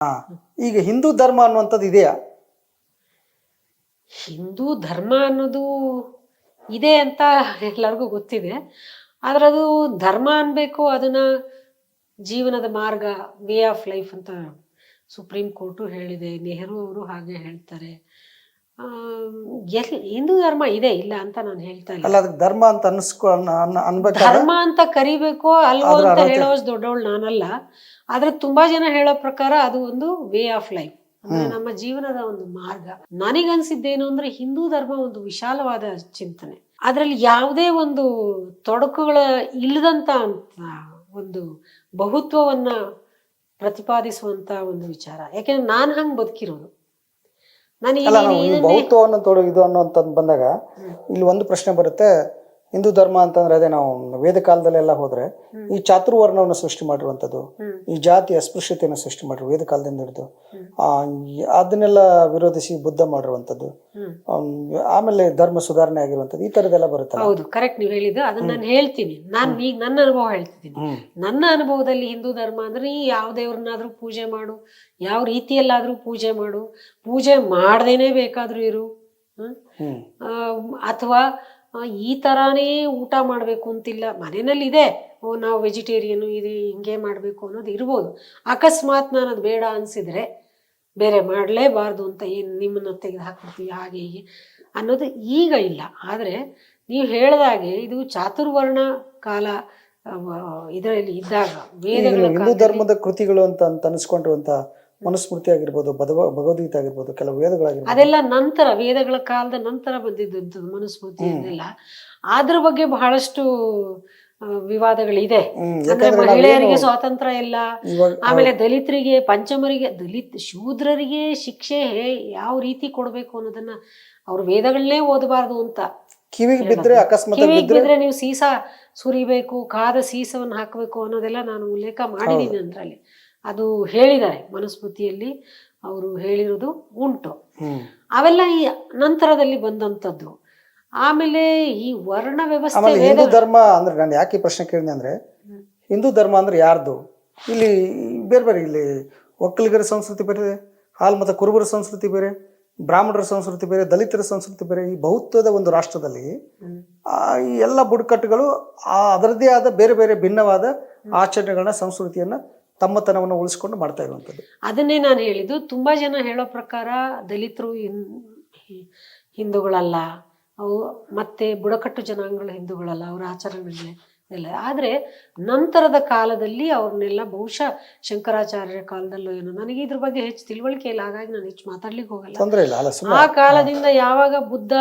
ಹಾ ಈಗ ಹಿಂದೂ ಧರ್ಮ ಅನ್ನುವಂಥದ್ದು ಇದೆಯಾ? ಹಿಂದೂ ಧರ್ಮ ಅನ್ನೋದು ಇದೆ ಅಂತ ಎಲ್ಲರಿಗೂ ಗೊತ್ತಿದೆ. ಆದ್ರೆ ಅದು ಧರ್ಮ ಅನ್ಬೇಕು ಅದನ್ನ ಜೀವನದ ಮಾರ್ಗ ವೇ ಆಫ್ ಲೈಫ್ ಅಂತ ಸುಪ್ರೀಂ ಕೋರ್ಟು ಹೇಳಿದೆ ನೆಹರು ಅವರು ಹಾಗೆ ಹೇಳ್ತಾರೆ. ಆ, ಎಲ್ ಹಿಂದೂ ಧರ್ಮ ಇದೆ ಇಲ್ಲ ಅಂತ ನಾನು ಹೇಳ್ತಾ ಇಲ್ಲ. ಅಲ್ಲ ಅದಕ್ಕೆ ಧರ್ಮ ಅಂತ ಅನ್ಸ್ಕೊ ಧರ್ಮ ಅಂತ ಕರಿಬೇಕು ಅಲ್ವೋ ಅಂತ ಹೇಳೋ ಹೇಳೋಷ್ಟು ದೊಡ್ಡವಳು ನಾನಲ್ಲ. ಆದ್ರೆ ತುಂಬಾ ಜನ ಹೇಳೋ ಪ್ರಕಾರ ಅದು ಒಂದು ವೇ ಆಫ್ ಲೈಫ್ ಅಂದ್ರೆ ನಮ್ಮ ಜೀವನದ ಒಂದು ಮಾರ್ಗ. ನನಗನ್ಸಿದ್ದೇನು ಅಂದ್ರೆ ಹಿಂದೂ ಧರ್ಮ ಒಂದು ವಿಶಾಲವಾದ ಚಿಂತನೆ. ಅದರಲ್ಲಿ ಯಾವುದೇ ಒಂದು ತೊಡಕುಗಳ ಇಲ್ಲದಂತ ಅಂತ ಒಂದು ಬಹುತ್ವವನ್ನ ಪ್ರತಿಪಾದಿಸುವಂತ ಒಂದು ವಿಚಾರ. ಯಾಕೆಂದ್ರೆ ನಾನು ಹಂಗ್ ಬದುಕಿರೋದು. ನಾನು ಬಹುತ್ವವನ್ನು ತೊಡ ಇದು ಅನ್ನೋಂಥದ್ದು ಬಂದಾಗ ಇಲ್ಲಿ ಒಂದು ಪ್ರಶ್ನೆ ಬರುತ್ತೆ. ಹಿಂದೂ ಧರ್ಮ ಅಂತಂದ್ರೆ ಅದೇ ನಾವು ವೇದ ಕಾಲದಲ್ಲೆಲ್ಲ ಹೋದ್ರೆ ಈ ಚಾತುರ್ವರ್ಣವನ್ನು ಸೃಷ್ಟಿ ಮಾಡಿರುವಂಥದ್ದು ಈ ಜಾತಿ ಅಸ್ಪೃಶ್ಯತೆಯನ್ನು ಸೃಷ್ಟಿ ಮಾಡಿರು ವೇದ ಕಾಲದಿಂದ ಹಿಡಿದು. ಅದನ್ನೆಲ್ಲ ವಿರೋಧಿಸಿ ಬುದ್ಧ ಮಾಡಿರುವಂಥದ್ದು. ಆಮೇಲೆ ಧರ್ಮ ಸುಧಾರಣೆ ಆಗಿರುವಂಥದ್ದು ಈ ತರದೆಲ್ಲ ಬರುತ್ತೆ ಹೌದು ಕರೆಕ್ಟ್ ನೀವು ಹೇಳಿದ್ದು. ಅದನ್ನ ನಾನು ಹೇಳ್ತೀನಿ. ನಾನು ಈಗ ನನ್ನ ಅನುಭವ ಹೇಳ್ತಿದ್ದೀನಿ. ನನ್ನ ಅನುಭವದಲ್ಲಿ ಹಿಂದೂ ಧರ್ಮ ಅಂದ್ರೆ ಈ ಯಾವ ದೇವ್ರನ್ನಾದ್ರೂ ಪೂಜೆ ಮಾಡು ಯಾವ ರೀತಿಯಲ್ಲಾದ್ರೂ ಪೂಜೆ ಮಾಡು. ಪೂಜೆ ಮಾಡ್ದೇನೆ ಬೇಕಾದ್ರೂ ಇರು. ಅಥವಾ ಈ ತರಾನೇ ಊಟ ಮಾಡಬೇಕು ಅಂತಿಲ್ಲ. ಮನೆಯಲ್ಲಿ ಇದೆ ಓ ನಾವು ವೆಜಿಟೇರಿಯನ್ ಇದು ಹಿಂಗೆ ಮಾಡಬೇಕು ಅನ್ನೋದು ಇರ್ಬೋದು. ಅಕಸ್ಮಾತ್ ನಾನು ಅದು ಬೇಡ ಅನ್ಸಿದ್ರೆ ಬೇರೆ ಮಾಡಲೇಬಾರ್ದು ಅಂತ ಏನು ನಿಮ್ಮನ್ನ ತೆಗೆದು ಹಾಕ್ಬಿಡ್ತೀವಿ ಹಾಗೆ ಹೀಗೆ ಅನ್ನೋದು ಈಗ ಇಲ್ಲ. ಆದರೆ ನೀವು ಹೇಳ್ದಾಗೆ ಇದು ಚಾತುರ್ವರ್ಣ ಕಾಲ ಇದರಲ್ಲಿ ಇದ್ದಾಗ ವೇದಗಳ ಹಿಂದೂ ಧರ್ಮದ ಕೃತಿಗಳು ಅಂತ ಅಂತ ಅನಿಸ್ಕೊಂಡಿರುವಂತ ಮನುಸ್ಮೃತಿ ಆಗಿರ್ಬೋದು ಭಗವ ಭಗವದ್ಗೀತೆ ಆಗಿರ್ಬೋದು ಕೆಲವು ವೇದಗಳಾಗಿರ್ಬೋದು. ಅದೆಲ್ಲ ನಂತರ ವೇದಗಳ ಕಾಲದ ನಂತರ ಬಂದಿದ್ದು ಮನುಸ್ಮೃತಿ ಅದೆಲ್ಲ ಅದ್ರ ಬಗ್ಗೆ ಬಹಳಷ್ಟು ವಿವಾದಗಳಿದೆ. ಅಂದ್ರೆ ಮಹಿಳೆಯರಿಗೆ ಸ್ವಾತಂತ್ರ್ಯ ಇಲ್ಲ ಆಮೇಲೆ ದಲಿತರಿಗೆ ಪಂಚಮರಿಗೆ ದಲಿತ ಶೂದ್ರರಿಗೆ ಶಿಕ್ಷೆ ಹೇ- ಯಾವ ರೀತಿ ಕೊಡಬೇಕು ಅನ್ನೋದನ್ನ ಅವ್ರ ವೇದಗಳನ್ನೇ ಓದಬಾರದು ಅಂತ ಕಿವಿಗೆ ಬಿದ್ರೆ ಅಕಸ್ಮಾತ್ ಕಿವಿಗೆ ಬಿದ್ರೆ ನೀವು ಸೀಸ ಸುರಿಬೇಕು ಕಾದ ಸೀಸವನ್ನು ಹಾಕಬೇಕು ಅನ್ನೋದೆಲ್ಲ ನಾನು ಉಲ್ಲೇಖ ಮಾಡಿದ್ದೀನಿ ಅಂದ್ರಲ್ಲಿ. ಅದು ಹೇಳಿದ್ದಾರೆ ಮನುಸ್ಮೃತಿಯಲ್ಲಿ ಅವರು ಹೇಳಿರೋದು ಉಂಟು. ಅವೆಲ್ಲ ಈ ನಂತರದಲ್ಲಿ ಬಂದಂಥದ್ದು. ಆಮೇಲೆ ಈ ವರ್ಣ ವ್ಯವಸ್ಥೆ ಹಿಂದೂ ಧರ್ಮ ಅಂದ್ರೆ ನಾನು ಯಾಕೆ ಪ್ರಶ್ನೆ ಕೇಳಿದೆ ಅಂದ್ರೆ ಹಿಂದೂ ಧರ್ಮ ಅಂದ್ರೆ ಯಾರ್ದು? ಇಲ್ಲಿ ಬೇರೆ ಬೇರೆ ಇಲ್ಲಿ ಒಕ್ಕಲಿಗರ ಸಂಸ್ಕೃತಿ ಬೇರೆ ಹಾಲ್ ಮತ್ತು ಕುರುಬರ ಸಂಸ್ಕೃತಿ ಬೇರೆ ಬ್ರಾಹ್ಮಣರ ಸಂಸ್ಕೃತಿ ಬೇರೆ ದಲಿತರ ಸಂಸ್ಕೃತಿ ಬೇರೆ ಈ ಬಹುತ್ವದ ಒಂದು ರಾಷ್ಟ್ರದಲ್ಲಿ ಆ, ಈ ಎಲ್ಲ ಬುಡಕಟ್ಟುಗಳು ಆ ಅದರದ್ದೇ ಆದ ಬೇರೆ ಬೇರೆ ಭಿನ್ನವಾದ ಆಚರಣೆಗಳನ್ನ ಸಂಸ್ಕೃತಿಯನ್ನ ತಮ್ಮತನವನ್ನು ಉಳಿಸ್ಕೊಂಡು ಮಾಡ್ತಾ ಇರುವಂಥದ್ದು. ಅದನ್ನೇ ನಾನು ಹೇಳಿದ್ದು ತುಂಬಾ ಜನ ಹೇಳೋ ಪ್ರಕಾರ ದಲಿತರು ಹಿಂದೂಗಳಲ್ಲ ಅವು ಮತ್ತೆ ಬುಡಕಟ್ಟು ಜನಾಂಗಗಳು ಹಿಂದೂಗಳಲ್ಲ ಅವರ ಆಚರಣೆ ಎಲ್ಲ ಆದರೆ ನಂತರದ ಕಾಲದಲ್ಲಿ ಅವ್ರನ್ನೆಲ್ಲ ಬಹುಶಃ ಶಂಕರಾಚಾರ್ಯರ ಕಾಲದಲ್ಲೂ ಏನೋ ನನಗೆ ಇದ್ರ ಬಗ್ಗೆ ಹೆಚ್ಚು ತಿಳುವಳಿಕೆ ಇಲ್ಲ ಹಾಗಾಗಿ ನಾನು ಹೆಚ್ಚು ಮಾತಾಡ್ಲಿಕ್ಕೆ ಹೋಗಲ್ಲ. ಆ ಕಾಲದಿಂದ ಯಾವಾಗ ಬುದ್ಧ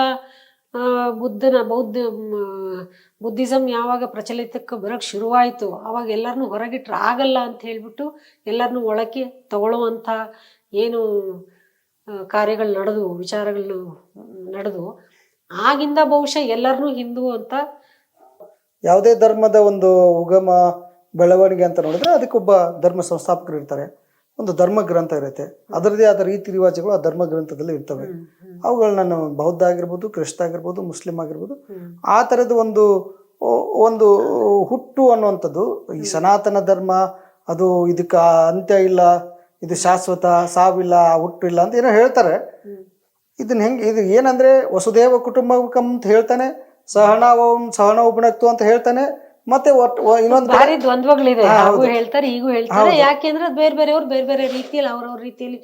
ಬುದ್ಧನ ಬೌದ್ಧ ಬುದ್ಧಿಸಮ್ ಯಾವಾಗ ಪ್ರಚಲಿತಕ್ಕೆ ಬರೋಕ್ಕೆ ಶುರುವಾಯಿತು, ಅವಾಗ ಎಲ್ಲರನ್ನೂ ಹೊರಗಿಟ್ರೆ ಆಗಲ್ಲ ಅಂತ ಹೇಳ್ಬಿಟ್ಟು ಎಲ್ಲರನ್ನೂ ಒಳಕ್ಕೆ ತಗೊಳ್ಳುವಂಥ ಏನು ಕಾರ್ಯಗಳು ನಡೆದು ವಿಚಾರಗಳು ನಡೆದು, ಆಗಿಂದ ಬಹುಶಃ ಎಲ್ಲರನ್ನೂ ಹಿಂದೂ ಅಂತ. ಯಾವುದೇ ಧರ್ಮದ ಒಂದು ಉಗಮ, ಬೆಳವಣಿಗೆ ಅಂತ ನೋಡಿದ್ರೆ ಅದಕ್ಕೊಬ್ಬ ಧರ್ಮ ಸಂಸ್ಥಾಪಕರು ಇರ್ತಾರೆ. ಒಂದು ಧರ್ಮ ಗ್ರಂಥ ಇರುತ್ತೆ. ಅದರದೇ ಆದ ರೀತಿ ರಿವಾಜುಗಳು ಆ ಧರ್ಮ ಗ್ರಂಥದಲ್ಲಿ ಇರ್ತವೆ ಅವುಗಳನ್ನ ನಾವು ಬೌದ್ಧ ಆಗಿರ್ಬೋದು ಕ್ರಿಸ್ತ ಆಗಿರ್ಬೋದು ಮುಸ್ಲಿಂ ಆಗಿರ್ಬೋದು ಆ ಥರದ ಒಂದು ಒಂದು ಹುಟ್ಟು ಅನ್ನುವಂಥದ್ದು ಈ ಸನಾತನ ಧರ್ಮ ಅದು ಇದಕ್ಕೆ ಅಂತ್ಯ ಇಲ್ಲ ಇದು ಶಾಶ್ವತ ಸಾವಿಲ್ಲ ಹುಟ್ಟು ಇಲ್ಲ ಅಂತ ಏನೋ ಹೇಳ್ತಾರೆ. ಇದನ್ನ ಹೆಂಗೆ ಇದು ಏನಂದ್ರೆ ವಸುದೇವ ಕುಟುಂಬಕಂ ಅಂತ ಹೇಳ್ತಾನೆ ಸಹನ ಓಂ ಸಹನ ಉಪನಕ್ತು ಅಂತ ಹೇಳ್ತಾನೆ ಮತ್ತೆ ಇನ್ನೊಂದು ಭಾರಿ ದ್ವಂದ್ವಗಳಿದೆ. ಹಾಗೂ ಹೇಳ್ತಾರೆ ಈಗೂ ಹೇಳ್ತಾರೆ. ಯಾಕೆಂದ್ರೆ ಬೇರೆ ಬೇರೆಯವ್ರು ಬೇರೆ ಬೇರೆ ರೀತಿಯಲ್ಲಿ ಅವ್ರವ್ರ ರೀತಿಯಲ್ಲಿ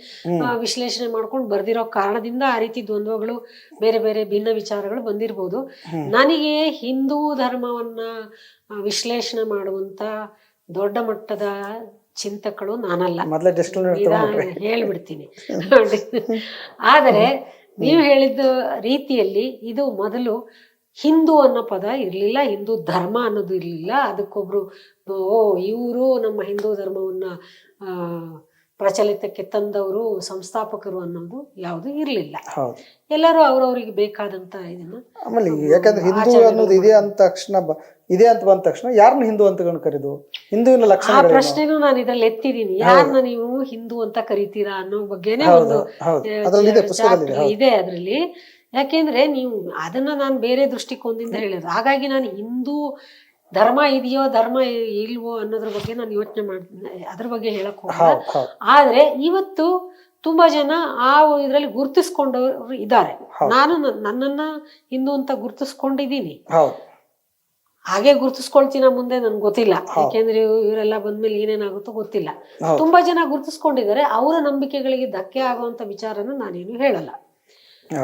ವಿಶ್ಲೇಷಣೆ ಮಾಡ್ಕೊಂಡು ಬರ್ದಿರೋ ಕಾರಣದಿಂದ ಆ ರೀತಿ ದ್ವಂದ್ವಗಳು ಬೇರೆ ಬೇರೆ ಭಿನ್ನ ವಿಚಾರಗಳು ಬಂದಿರ್ಬೋದು. ನನಗೆ ಹಿಂದೂ ಧರ್ಮವನ್ನ ವಿಶ್ಲೇಷಣೆ ಮಾಡುವಂತ ದೊಡ್ಡ ಮಟ್ಟದ ಚಿಂತಕಳು ನಾನಲ್ಲ. ಹೇಳ್ಬಿಡ್ತೀನಿ. ಆದರೆ ನೀವು ಹೇಳಿದ ರೀತಿಯಲ್ಲಿ ಇದು ಮೊದಲು ಹಿಂದೂ ಅನ್ನೋ ಪದ ಇರಲಿಲ್ಲ ಹಿಂದೂ ಧರ್ಮ ಅನ್ನೋದು ಇರಲಿಲ್ಲ. ಅದಕ್ಕೊಬ್ರು ಓ ಇವರು ನಮ್ಮ ಹಿಂದೂ ಧರ್ಮವನ್ನ ಆ, ಪ್ರಚಲಿತಕ್ಕೆ ತಂದವರು ಸಂಸ್ಥಾಪಕರು ಅನ್ನೋದು ಯಾವುದು ಇರಲಿಲ್ಲ. ಎಲ್ಲರೂ ಅವ್ರವ್ರಿಗೆ ಬೇಕಾದಂತ ಇದನ್ನ ಆಮೇಲೆ ಯಾಕಂದ್ರೆ ಹಿಂದೂ ಅನ್ನೋದು ಇದೆ ಅಂದ ತಕ್ಷಣ ಇದೆ ಅಂತ ಬಂದ ತಕ್ಷಣ ಯಾರನ್ನ ಹಿಂದೂ ಅಂತ ಕರೆದು? ಹಿಂದೂವಿನ ಆ ಲಕ್ಷಣ ಪ್ರಶ್ನೆನೂ ನಾನು ಇದ್ರಲ್ಲಿ ಎತ್ತಿದ್ದೀನಿ ಯಾರನ್ನ ನೀವು ಹಿಂದೂ ಅಂತ ಕರಿತೀರಾ ಅನ್ನೋ ಬಗ್ಗೆನೇ ಒಂದು ಆ, ಇದೆ ಅದರಲ್ಲಿ. ಯಾಕೆಂದ್ರೆ ನೀವು ಅದನ್ನ ನಾನು ಬೇರೆ ದೃಷ್ಟಿಕೋನದಿಂದ ಹೇಳಿದ್ರು ಹಾಗಾಗಿ ನಾನು ಹಿಂದೂ ಧರ್ಮ ಇದೆಯೋ ಧರ್ಮ ಇಲ್ವೋ ಅನ್ನೋದ್ರ ಬಗ್ಗೆ ನಾನು ಯೋಚನೆ ಮಾಡ್ತೀನಿ ಅದ್ರ ಬಗ್ಗೆ ಹೇಳಕ್ ಹೋಗಲ್ಲ. ಆದ್ರೆ ಇವತ್ತು ತುಂಬಾ ಜನ ಆ ಇದರಲ್ಲಿ ಗುರುತಿಸ್ಕೊಂಡವರು ಇದ್ದಾರೆ. ನಾನು ನನ್ನನ್ನ ಹಿಂದೂ ಅಂತ ಗುರುತಿಸ್ಕೊಂಡಿದ್ದೀನಿ. ಹಾಗೆ ಗುರುತಿಸ್ಕೊಳ್ತೀನ ಮುಂದೆ ನನ್ಗೆ ಗೊತ್ತಿಲ್ಲ. ಯಾಕೆಂದ್ರೆ ಇವ್- ಇವರೆಲ್ಲ ಬಂದ್ಮೇಲೆ ಏನೇನಾಗುತ್ತೋ ಗೊತ್ತಿಲ್ಲ. ತುಂಬಾ ಜನ ಗುರುತಿಸ್ಕೊಂಡಿದ್ದಾರೆ. ಅವರ ನಂಬಿಕೆಗಳಿಗೆ ಧಕ್ಕೆ ಆಗುವಂತ ವಿಚಾರನ ನಾನೇನು ಹೇಳಲ್ಲ.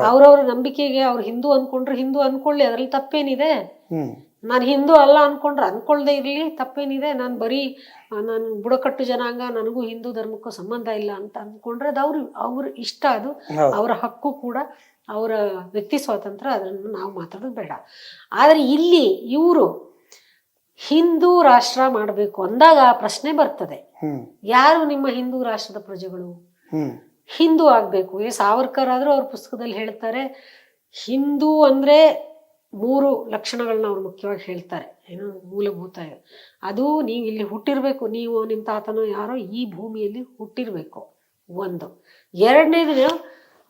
ಅವ್ರವ್ರ ನಂಬಿಕೆಗೆ ಅವ್ರು ಹಿಂದೂ ಅನ್ಕೊಂಡ್ರೆ ಹಿಂದೂ ಅನ್ಕೊಳ್ಳಿ ಅದ್ರಲ್ಲಿ ತಪ್ಪೇನಿದೆ. ನಾನು ಹಿಂದೂ ಅಲ್ಲ ಅನ್ಕೊಂಡ್ರೆ ಅನ್ಕೊಳ್ದೆ ಇರಲಿ ತಪ್ಪೇನಿದೆ. ನಾನು ಬರೀ ನಾನು ಬುಡಕಟ್ಟು ಜನಾಂಗ ನನಗೂ ಹಿಂದೂ ಧರ್ಮಕ್ಕೂ ಸಂಬಂಧ ಇಲ್ಲ ಅಂತ ಅನ್ಕೊಂಡ್ರೆ ಅದು ಅವ್ರ ಅವ್ರ ಇಷ್ಟ ಅದು. ಅವರ ಹಕ್ಕು ಕೂಡ ಅವರ ವ್ಯಕ್ತಿ ಸ್ವಾತಂತ್ರ್ಯ ಅದನ್ನು ನಾವು ಮಾತಾಡೋದು ಬೇಡ. ಆದರೆ ಇಲ್ಲಿ ಇವರು ಹಿಂದೂ ರಾಷ್ಟ್ರ ಮಾಡಬೇಕು ಅಂದಾಗ ಆ ಪ್ರಶ್ನೆ ಬರ್ತದೆ. ಯಾರು ನಿಮ್ಮ ಹಿಂದೂ ರಾಷ್ಟ್ರದ ಪ್ರಜೆಗಳು? ಹಿಂದೂ ಆಗಬೇಕು. ಈ ಸಾವರ್ಕರ್ ಆದರೂ ಅವ್ರ ಪುಸ್ತಕದಲ್ಲಿ ಹೇಳ್ತಾರೆ, ಹಿಂದೂ ಅಂದರೆ ಮೂರು ಲಕ್ಷಣಗಳನ್ನ ಅವ್ರು ಮುಖ್ಯವಾಗಿ ಹೇಳ್ತಾರೆ. ಏನು ಮೂಲಭೂತ ಅದು ನೀವು ಇಲ್ಲಿ ಹುಟ್ಟಿರಬೇಕು, ನೀವು ನಿಮ್ಮ ತಾತನೋ ಯಾರೋ ಈ ಭೂಮಿಯಲ್ಲಿ ಹುಟ್ಟಿರಬೇಕು. ಒಂದು. ಎರಡನೇದು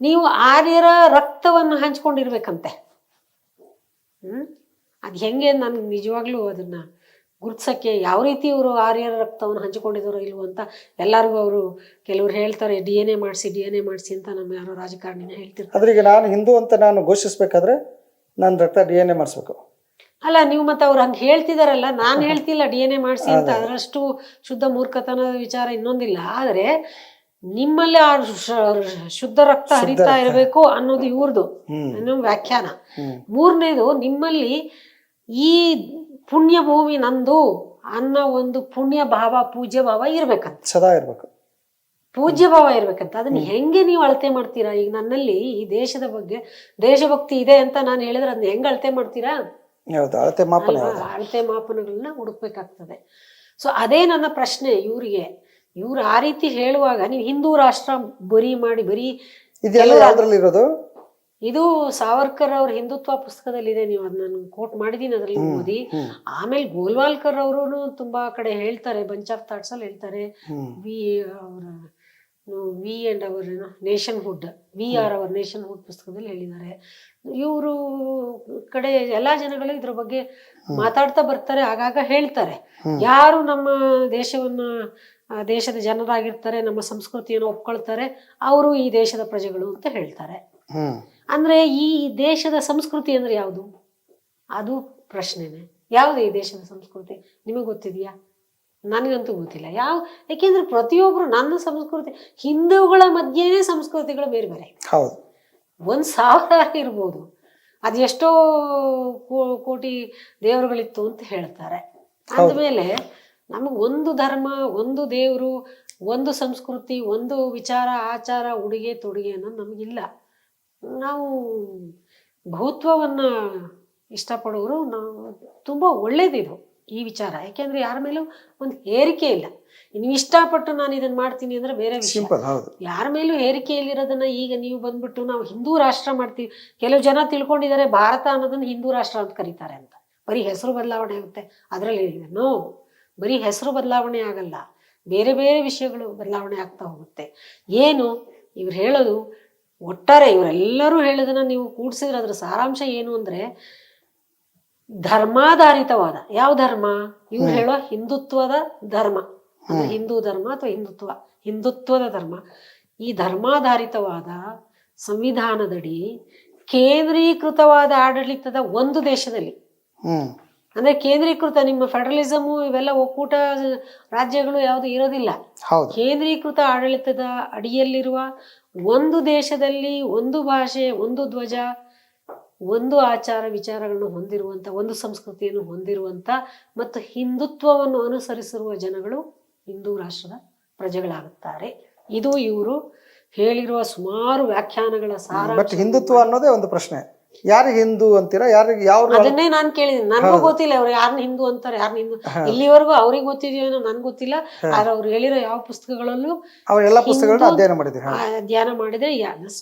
ನೀವು ಆರ್ಯರ ರಕ್ತವನ್ನು ಹಂಚ್ಕೊಂಡಿರ್ಬೇಕಂತೆ. ಹ್ಞೂ ಅದು ಹೆಂಗೆ ನನಗೆ ನಿಜವಾಗ್ಲೂ ಅದನ್ನ ಗುರ್ತಿಸಕ್ಕೆ ಯಾವ ರೀತಿ ಇವರು ಆರ್ಯರ ರಕ್ತವನ್ನು ಹಂಚಿಕೊಂಡಿದ್ದಾರೋ ಇಲ್ವೋ ಅಂತ ಎಲ್ಲರಿಗೂ ಅವರು ಕೆಲವರು ಹೇಳ್ತಾರೆ ಡಿ ಎನ್ ಎ ಮಾಡಿಸಿ ಡಿ ಎನ್ ಎ ಮಾಡಿಸಿ ಅಂತ ನಮ್ಮ ಯಾರೋ ರಾಜಕಾರಣಿನ ಹೇಳ್ತಿರ್ತಾರೆ. ಅದ್ರಿಗೆ ನಾನು ಹಿಂದೂ ಅಂತ ನಾನು ಘೋಷಿಸ್ಬೇಕಾದ್ರೆ ನನ್ನ ರಕ್ತ ಡಿ ಎನ್ ಎ ಮಾಡಿಸ್ಬೇಕು. ಅಲ್ಲ ನೀವು ಮತ್ತೆ ಅವ್ರು ಹಂಗೆ ಹೇಳ್ತಿದಾರಲ್ಲ ನಾನು ಹೇಳ್ತಿಲ್ಲ ಡಿ ಎನ್ ಎ ಮಾಡಿಸಿ ಅಂತ ಅದರಷ್ಟು ಶುದ್ಧ ಮೂರ್ಖತನದ ವಿಚಾರ ಇನ್ನೊಂದಿಲ್ಲ. ಆದರೆ ನಿಮ್ಮಲ್ಲಿ ಆ ಶುದ್ಧ ರಕ್ತ ಹರಿತಾ ಇರಬೇಕು ಅನ್ನೋದು ಇವ್ರದ್ದು ವ್ಯಾಖ್ಯಾನ. ಮೂರನೇದು ನಿಮ್ಮಲ್ಲಿ ಈ ಪುಣ್ಯ ಭೂಮಿ ನಂದು ಅನ್ನೋ ಒಂದು ಪುಣ್ಯ ಭಾವ ಪೂಜ್ಯ ಭಾವ ಇರ್ಬೇಕಂತ. ಸದಾ ಇರ್ಬೇಕು. ಪೂಜ್ಯ ಭಾವ ಇರ್ಬೇಕಂತ. ಅದನ್ನ ಹೆಂಗೆ ನೀವು ಅಳತೆ ಮಾಡ್ತೀರಾ? ಈಗ ನನ್ನಲ್ಲಿ ಈ ದೇಶದ ಬಗ್ಗೆ ದೇಶಭಕ್ತಿ ಇದೆ ಅಂತ ನಾನು ಹೇಳಿದ್ರೆ ಅದನ್ನ ಹೆಂಗ್ ಅಳತೆ ಮಾಡ್ತೀರಾ? ಅಳತೆ ಮಾಪನ ಅಳತೆ ಮಾಪನಗಳನ್ನ ಹುಡುಕ್ಬೇಕಾಗ್ತದೆ. ಸೊ ಅದೇ ನನ್ನ ಪ್ರಶ್ನೆ ಇವರಿಗೆ. ಇವ್ರು ಆ ರೀತಿ ಹೇಳುವಾಗ ನೀವು ಹಿಂದೂ ರಾಷ್ಟ್ರ ಬರೀ ಮಾಡಿ ಬರೀ ಇದೆಲ್ಲ ಇರೋದು? ಇದು ಸಾವರ್ಕರ್ ಅವ್ರ ಹಿಂದುತ್ವ ಪುಸ್ತಕದಲ್ಲಿದೆ ನೀವು ಅದನ್ನ ನಾನು ಕೋಟ್ ಮಾಡಿದೀನಿ ಅದರಲ್ಲಿ ಓದಿ. ಆಮೇಲೆ ಗೋಲ್ವಾಲ್ಕರ್ ಅವರು ತುಂಬಾ ಕಡೆ ಹೇಳ್ತಾರೆ ಬಂಚ್ ಆಫ್ ಥಾಟ್ಸ್ ಅಲ್ಲಿ ಹೇಳ್ತಾರೆ. We our we and our nationhood we are our nationhood ಪುಸ್ತಕದಲ್ಲಿ ಹೇಳಿದ್ದಾರೆ. ಇವರು ಕಡೆ ಎಲ್ಲಾ ಜನಗಳು ಇದ್ರ ಬಗ್ಗೆ ಮಾತಾಡ್ತಾ ಬರ್ತಾರೆ ಆಗಾಗ ಹೇಳ್ತಾರೆ. ಯಾರು ನಮ್ಮ ದೇಶವನ್ನ ದೇಶದ ಜನರಾಗಿರ್ತಾರೆ ನಮ್ಮ ಸಂಸ್ಕೃತಿಯನ್ನು ಒಪ್ಕೊಳ್ತಾರೆ ಅವರು ಈ ದೇಶದ ಪ್ರಜೆಗಳು ಅಂತ ಹೇಳ್ತಾರೆ. ಅಂದ್ರೆ ಈ ದೇಶದ ಸಂಸ್ಕೃತಿ ಅಂದ್ರೆ ಯಾವುದು? ಅದು ಪ್ರಶ್ನೆನೇ. ಯಾವುದು ಈ ದೇಶದ ಸಂಸ್ಕೃತಿ? ನಿಮಗೆ ಗೊತ್ತಿದೆಯಾ? ನನಗಂತೂ ಗೊತ್ತಿಲ್ಲ. ಯಾವ ಯಾಕೆಂದ್ರೆ ಪ್ರತಿಯೊಬ್ಬರು ನನ್ನ ಸಂಸ್ಕೃತಿ ಹಿಂದೂಗಳ ಮಧ್ಯೆನೇ ಸಂಸ್ಕೃತಿಗಳು ಬೇರೆ ಬೇರೆ. ಹೌದು. ಒಂದ್ ಸಾವಿರ ಇರ್ಬೋದು. ಅದು ಎಷ್ಟೋ ಕೋಟಿ ದೇವರುಗಳಿತ್ತು ಅಂತ ಹೇಳ್ತಾರೆ. ಅಂದಮೇಲೆ ನಮಗೆ ಒಂದು ಧರ್ಮ ಒಂದು ದೇವರು ಒಂದು ಸಂಸ್ಕೃತಿ ಒಂದು ವಿಚಾರ ಆಚಾರ ಉಡುಗೆ ತೊಡುಗೆ ಅನ್ನೋದು ನಮಗಿಲ್ಲ. ನಾವು ಭೂತ್ವವನ್ನ ಇಷ್ಟಪಡೋರು ನಾವು ತುಂಬ ಒಳ್ಳೇದಿದು ಈ ವಿಚಾರ. ಯಾಕೆಂದ್ರೆ ಯಾರ ಮೇಲೂ ಒಂದು ಹೇರಿಕೆ ಇಲ್ಲ. ನೀವು ಇಷ್ಟಪಟ್ಟು ನಾನು ಇದನ್ನ ಮಾಡ್ತೀನಿ ಅಂದ್ರೆ ಬೇರೆ ವಿಷಯ. ಯಾರ ಮೇಲೂ ಹೇರಿಕೆಯಲ್ಲಿರೋದನ್ನ ಈಗ ನೀವು ಬಂದ್ಬಿಟ್ಟು ನಾವು ಹಿಂದೂ ರಾಷ್ಟ್ರ ಮಾಡ್ತೀವಿ. ಕೆಲವು ಜನ ತಿಳ್ಕೊಂಡಿದ್ದಾರೆ ಭಾರತ ಅನ್ನೋದನ್ನ ಹಿಂದೂ ರಾಷ್ಟ್ರ ಅಂತ ಕರೀತಾರೆ ಅಂತ. ಬರೀ ಹೆಸರು ಬದಲಾವಣೆ ಆಗುತ್ತೆ. ಅದರಲ್ಲಿ ನೋ ಬರೀ ಹೆಸರು ಬದಲಾವಣೆ ಆಗಲ್ಲ. ಬೇರೆ ಬೇರೆ ವಿಷಯಗಳು ಬದಲಾವಣೆ ಆಗ್ತಾ ಹೋಗುತ್ತೆ. ಏನು ಇವ್ರು ಹೇಳೋದು ಒಟ್ಟಾರೆ ಇವರೆಲ್ಲರೂ ಹೇಳೋದನ್ನ ನೀವು ಕೂಡಿಸಿದ್ರೆ ಅದ್ರ ಸಾರಾಂಶ ಏನು ಅಂದ್ರೆ ಧರ್ಮಾಧಾರಿತವಾದ ಯಾವ ಧರ್ಮ? ಇವ್ರು ಹೇಳೋ ಹಿಂದುತ್ವದ ಧರ್ಮ. ಹಿಂದೂ ಧರ್ಮ ಅಥವಾ ಹಿಂದುತ್ವ? ಹಿಂದುತ್ವದ ಧರ್ಮ. ಈ ಧರ್ಮಾಧಾರಿತವಾದ ಸಂವಿಧಾನದಡಿ ಕೇಂದ್ರೀಕೃತವಾದ ಆಡಳಿತದ ಒಂದು ದೇಶದಲ್ಲಿ. ಅಂದ್ರೆ ಕೇಂದ್ರೀಕೃತ ನಿಮ್ಮ ಫೆಡರಲಿಸಮ್ ಇವೆಲ್ಲ ಒಕ್ಕೂಟ ರಾಜ್ಯಗಳು ಯಾವುದು ಇರೋದಿಲ್ಲ. ಕೇಂದ್ರೀಕೃತ ಆಡಳಿತದ ಅಡಿಯಲ್ಲಿರುವ ಒಂದು ದೇಶದಲ್ಲಿ ಒಂದು ಭಾಷೆ ಒಂದು ಧ್ವಜ ಒಂದು ಆಚಾರ ವಿಚಾರಗಳನ್ನು ಹೊಂದಿರುವಂತ ಒಂದು ಸಂಸ್ಕೃತಿಯನ್ನು ಹೊಂದಿರುವಂತ ಮತ್ತು ಹಿಂದುತ್ವವನ್ನು ಅನುಸರಿಸಿರುವ ಜನಗಳು ಹಿಂದೂ ರಾಷ್ಟ್ರದ ಪ್ರಜೆಗಳಾಗುತ್ತಾರೆ. ಇದು ಇವರು ಹೇಳಿರುವ ಸುಮಾರು ವ್ಯಾಖ್ಯಾನಗಳ ಸಾರ ಹಿಂದುತ್ವ ಅನ್ನೋದೇ ಒಂದು ಪ್ರಶ್ನೆ. ಯಾರಿಗೆ ಹಿಂದೂ ಅಂತೀರಾ? ಯಾರಿಗೆ ಯಾವ ಅದನ್ನೇ ನಾನು ಕೇಳಿದ್ದೀನಿ. ನನ್ಗೂ ಗೊತ್ತಿಲ್ಲ ಅವ್ರು ಯಾರನ್ನ ಹಿಂದೂ ಅಂತಾರೆ ಯಾರನ್ನ ಹಿಂದೂ. ಇಲ್ಲಿವರೆಗೂ ಅವ್ರಿಗೆ ಗೊತ್ತಿದೆಯೋ ನನ್ಗೆ ಗೊತ್ತಿಲ್ಲ. ಆದ್ರೆ ಅವ್ರು ಹೇಳಿರೋ ಯಾವ ಪುಸ್ತಕಗಳಲ್ಲೂ ಅವ್ರ ಎಲ್ಲ ಪುಸ್ತಕಗಳನ್ನ ಅಧ್ಯಯನ ಮಾಡಿದ್ರು ಧ್ಯಾನ ಮಾಡಿದ್ರೆ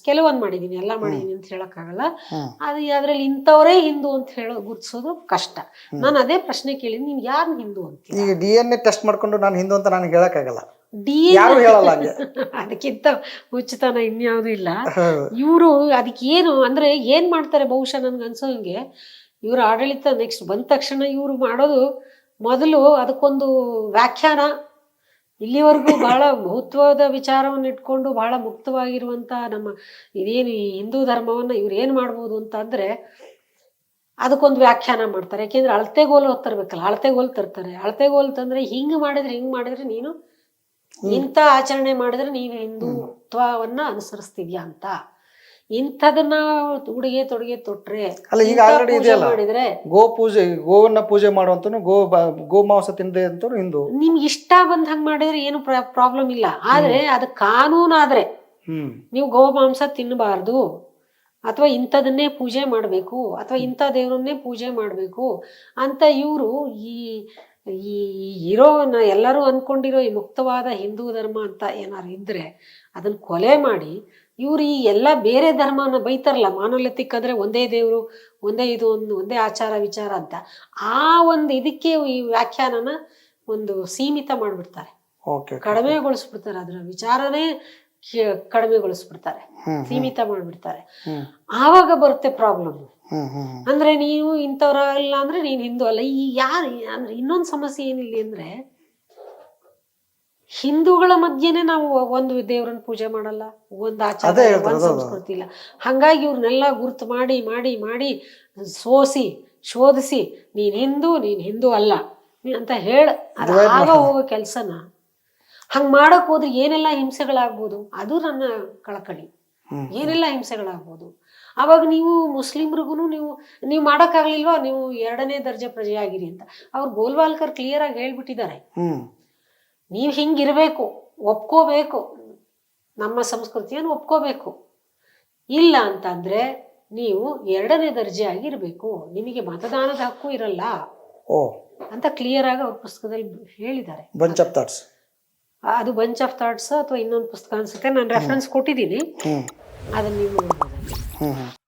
ಕೆಲವೊಂದು ಮಾಡಿದೀನಿ ಎಲ್ಲ ಮಾಡಿದೀನಿ ಅಂತ ಹೇಳಕ್ಕಾಗಲ್ಲ. ಆಗಲ್ಲ ಅದು ಅದ್ರಲ್ಲಿ ಇಂಥವರೇ ಹಿಂದೂ ಅಂತ ಹೇಳೋ ಗುರ್ತಿಸೋದು ಕಷ್ಟ. ನಾನು ಅದೇ ಪ್ರಶ್ನೆ ಕೇಳಿದ್ ನೀನ್ ಯಾರನ್ನ ಹಿಂದೂ ಅಂತ ಈಗ ಡಿ ಎನ್ ಎ ಟೆಸ್ಟ್ ಮಾಡ್ಕೊಂಡು ನಾನು ಹಿಂದೂ ಅಂತ ನನಗೆ ಹೇಳಕ್ಕಾಗಲ್ಲ. ಯಾರು ಹೇಳಲ್ಲ ಹಂಗೆ. ಅದಕ್ಕಿಂತ ಉಚಿತನ ಇನ್ಯಾವುದೂ ಇಲ್ಲ. ಇವರು ಅದಕ್ಕೆ ಏನು ಅಂದ್ರೆ ಏನ್ ಮಾಡ್ತಾರೆ ಬಹುಶಃ ನನ್ಗೆ ಅನ್ಸೋಂಗೆ ಇವ್ರ ಆಡಳಿತ ನೆಕ್ಸ್ಟ್ ಬಂದ ತಕ್ಷಣ ಇವರು ಮಾಡೋದು ಮೊದಲು ಅದಕ್ಕೊಂದು ವ್ಯಾಖ್ಯಾನ. ಇಲ್ಲಿವರೆಗೂ ಬಹಳ ಮಹತ್ವದ ವಿಚಾರವನ್ನು ಇಟ್ಕೊಂಡು ಬಹಳ ಮುಕ್ತವಾಗಿರುವಂತ ನಮ್ಮ ಇದೇನು ಈ ಹಿಂದೂ ಧರ್ಮವನ್ನ ಇವ್ರು ಏನು ಮಾಡ್ಬೋದು ಅಂತ ಅಂದ್ರೆ ಅದಕ್ಕೊಂದು ವ್ಯಾಖ್ಯಾನ ಮಾಡ್ತಾರೆ. ಯಾಕೆಂದ್ರೆ ಅಳತೆಗೋಲು ತರಬೇಕಲ್ಲ ಅಳತೆಗೋಲು ತರ್ತಾರೆ. ಅಳತೆಗೋಲು ತಂದ್ರೆ ಹಿಂಗೆ ಮಾಡಿದ್ರೆ ಹಿಂಗೆ ಮಾಡಿದ್ರೆ ನೀನು ಇಂಥ ಆಚರಣೆ ಮಾಡಿದ್ರೆ ನೀವು ಹಿಂದುತ್ವವನ್ನ ಅನುಸರಿಸ್ತಿದ್ಯಾ ಅಂತ. ಇಂಥದನ್ನ ಉಡುಗೆ ತೊಡುಗೆ ತೊಟ್ರೆ ಅಲ್ಲ, ಈಗ ಆಲ್ರೆಡಿ ಇದೆಯಲ್ಲ. ಮಾಡಿದ್ರೆ ಗೋ ಪೂಜೆ ಗೋವನ್ನ ಪೂಜೆ ಮಾಡುವಂತನು ಗೋ ಗೋ ಮಾಂಸ ತಿಂದೆ ಅಂತನು ಹಿಂದೂ. ನಿಮ್ಗೆ ಇಷ್ಟ ಬಂದ ಹಂಗ ಮಾಡಿದ್ರೆ ಏನು ಪ್ರಾಬ್ಲಮ್ ಇಲ್ಲ. ಆದ್ರೆ ಅದು ಕಾನೂನಾದ್ರೆ ಆದ್ರೆ ನೀವು ಗೋಮಾಂಸ ತಿನ್ನಬಾರ್ದು ಅಥವಾ ಇಂಥದನ್ನೇ ಪೂಜೆ ಮಾಡಬೇಕು. ಅಥವಾ ಇಂಥ ದೇವರನ್ನೇ ಪೂಜೆ ಮಾಡಬೇಕು ಅಂತ ಇವರು ಈ ಈ ಇರೋ ನ- ಎಲ್ಲರೂ ಅಂದ್ಕೊಂಡಿರೋ ಈ ಮುಕ್ತವಾದ ಹಿಂದೂ ಧರ್ಮ ಅಂತ ಏನಾರು ಇದ್ರೆ ಅದನ್ನ ಕೊಲೆ ಮಾಡಿ ಇವ್ರು ಈ ಎಲ್ಲ ಬೇರೆ ಧರ್ಮನ ಬೈತಾರಲ್ಲ ಮಾನವಲತಿಕ್ ಅಂದ್ರೆ ಒಂದೇ ದೇವರು ಒಂದೇ ಇದು ಒಂದು ಒಂದೇ ಆಚಾರ ವಿಚಾರ ಅಂತ. ಆ ಒಂದು ಇದಕ್ಕೆ ಈ ವ್ಯಾಖ್ಯಾನನ ಒಂದು ಸೀಮಿತ ಮಾಡ್ಬಿಡ್ತಾರೆ. ಕಡಿಮೆಗೊಳಿಸ್ಬಿಡ್ತಾರೆ ಅದರ ವಿಚಾರನೇ ಕಡಿಮೆಗೊಳಿಸ್ಬಿಡ್ತಾರೆ ಸೀಮಿತ ಮಾಡ್ಬಿಡ್ತಾರೆ ಆವಾಗ ಬರುತ್ತೆ ಪ್ರಾಬ್ಲಮ್ ಅಂದ್ರೆ ನೀವು ಇಂಥವ್ರ ಅಲ್ಲ ಅಂದ್ರೆ ನೀನ್ ಹಿಂದೂ ಅಲ್ಲ. ಈ ಯಾರು ಅಂದ್ರೆ ಇನ್ನೊಂದು ಸಮಸ್ಯೆ ಏನಿಲ್ಲ ಅಂದ್ರೆ ಹಿಂದೂಗಳ ಮಧ್ಯೆನೆ ನಾವು ಒಂದು ದೇವರನ್ನ ಪೂಜೆ ಮಾಡಲ್ಲ ಒಂದು ಆಚಾರ ಒಂದು. ಸಂಸ್ಕೃತಿ ಇಲ್ಲ. ಹಂಗಾಗಿ ಇವ್ರನ್ನೆಲ್ಲ ಗುರ್ತು ಮಾಡಿ ಮಾಡಿ ಮಾಡಿ ಸೋಸಿ ಶೋಧಿಸಿ ನೀನ್ ಹಿಂದೂ ನೀನ್ ಹಿಂದೂ ಅಲ್ಲ ಅಂತ ಹೇಳ ಅದು ಆಗ ಹೋಗೋ ಕೆಲ್ಸನ ಹಂಗ್ ಮಾಡಕ್ ಹೋದ್ರೆ ಏನೆಲ್ಲ ಹಿಂಸೆಗಳಾಗ್ಬೋದು? ಅದು ನನ್ನ ಕಳಕಳಿ. ಏನೆಲ್ಲ ಹಿಂಸೆಗಳಾಗ್ಬೋದು? ಅವಾಗ ನೀವು ಮುಸ್ಲಿಮ್ರಿಗೂ ನೀವು ನೀವು ಮಾಡೋಕ್ಕಾಗ್ಲಿಲ್ವಾ? ನೀವು ಎರಡನೇ ದರ್ಜೆ ಪ್ರಜೆಯಾಗಿರಿ ಅಂತ. ಅವ್ರು ಗೋಲ್ವಾಲ್ಕರ್ ಕ್ಲಿಯರ್ ಆಗಿ ಹೇಳ್ಬಿಟ್ಟಿದ್ದಾರೆ. ನೀವ್ ಹಿಂಗಿರ್ಬೇಕು ಒಪ್ಕೋಬೇಕು. ನಮ್ಮ ಸಂಸ್ಕೃತಿಯನ್ನು ಒಪ್ಕೋಬೇಕು. ಇಲ್ಲ ಅಂತಂದ್ರೆ ನೀವು ಎರಡನೇ ದರ್ಜೆ ಆಗಿರ್ಬೇಕು. ನಿಮಗೆ ಮತದಾನದ ಹಕ್ಕು ಇರಲ್ಲ ಅಂತ ಕ್ಲಿಯರ್ ಆಗಿ ಅವ್ರ ಪುಸ್ತಕದಲ್ಲಿ ಹೇಳಿದ್ದಾರೆ. ಅದು ಬಂಚ್ ಆಫ್ ಥಾಟ್ಸ್ ಅಥವಾ ಇನ್ನೊಂದು ಪುಸ್ತಕ ಅನ್ಸುತ್ತೆ. ನಾನು ರೆಫರೆನ್ಸ್ ಕೊಟ್ಟಿದ್ದೀನಿ. ಅದನ್ನ ನೀವು ನೋಡ್ಬೋದು.